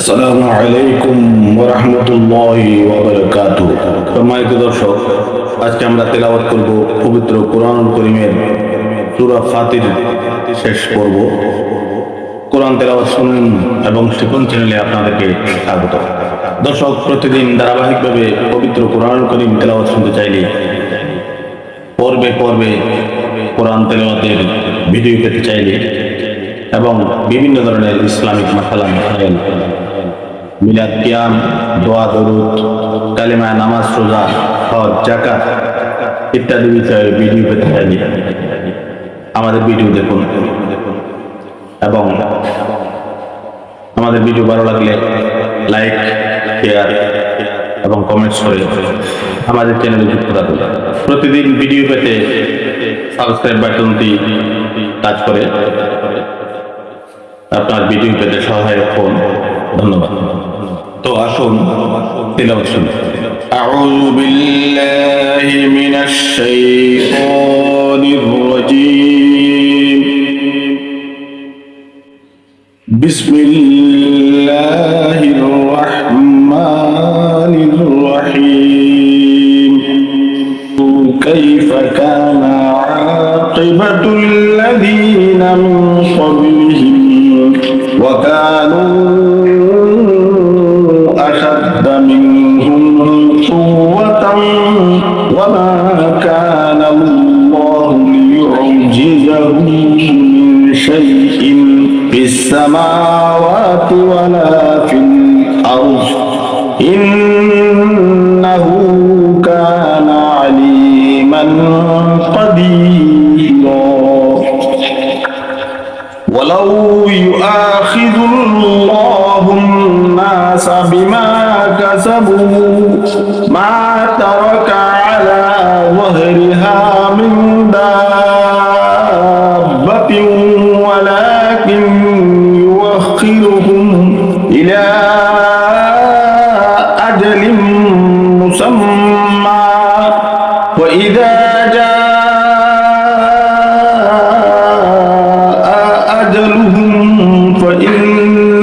আসসালামু আলাইকুম ওরহমতুল্লাহ ওবরকাত সম্মানিত দর্শক, আজকে আমরা তেলাওয়াত করব পবিত্র কোরআনুল করিমের সূরা ফাতির শেষ পর্ব। কোরআন তেলাওয়াত শুনুন এবং শিখন চ্যানেলে আপনাদেরকে স্বাগত। দর্শক, প্রতিদিন ধারাবাহিকভাবে পবিত্র কোরআনুল করিম তেলাওয়াত শুনতে চাইলে পর্বে পর্বে কোরআন তেলাওয়াতের ভিডিও পেতে চাইলে এবং বিভিন্ন ধরনের ইসলামিক মাসালা মাসাইল। মিলাদ কিয়াম, দোয়া, দরুদ, কালিমা, নামাজ, রোজা, হজ জাকাত ইত্যাদি বিষয়ে ভিডিও পেতে চাইলে আমাদের ভিডিও দেখুন। এবং আমাদের ভিডিও ভালো লাগলে লাইক শেয়ার এবং কমেন্টস করে আমাদের চ্যানেলে যুক্ত থাকুন। প্রতিদিন ভিডিও পেতে সাবস্ক্রাইব বাটনটি কাজ করে আপনার ভিডিও পেতে সহায়ক হন ধন্যবাদ তো আসুন তিলাওয়াত শুনুন أعوذ بالله من الشيطان الرجيم بسم الله الرحمن الرحيم كيف كان عاقبة الذين من قبلهم وكانوا أشد منهم قوة وما كان الله ليعجزه من شيء في السماوات ولا في الأرض. إنه كان عليما قديرا. ولو يؤاخذ الله الناس بما كسبوا ما ترك على ظهرها من دابة ولكن يوخرهم إلى أجل مسمى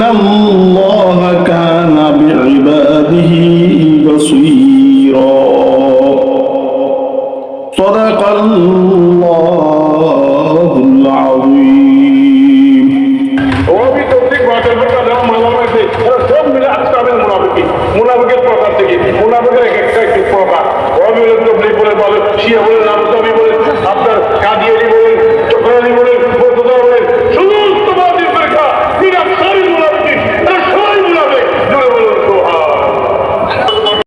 الله كان بعباده بصيرا صدق الله العظيم ওবি তৌফিক বাতের কথা দেওয়া মালামা আছে এরা সব মিলে আসকাবের মুনাফিকি মুনাফিকের প্রকার থেকে মুনাফিকের এক একটা একটি প্রকার ওবি বলে তবলিগ বলে বলে শিয়া বলে নামতবি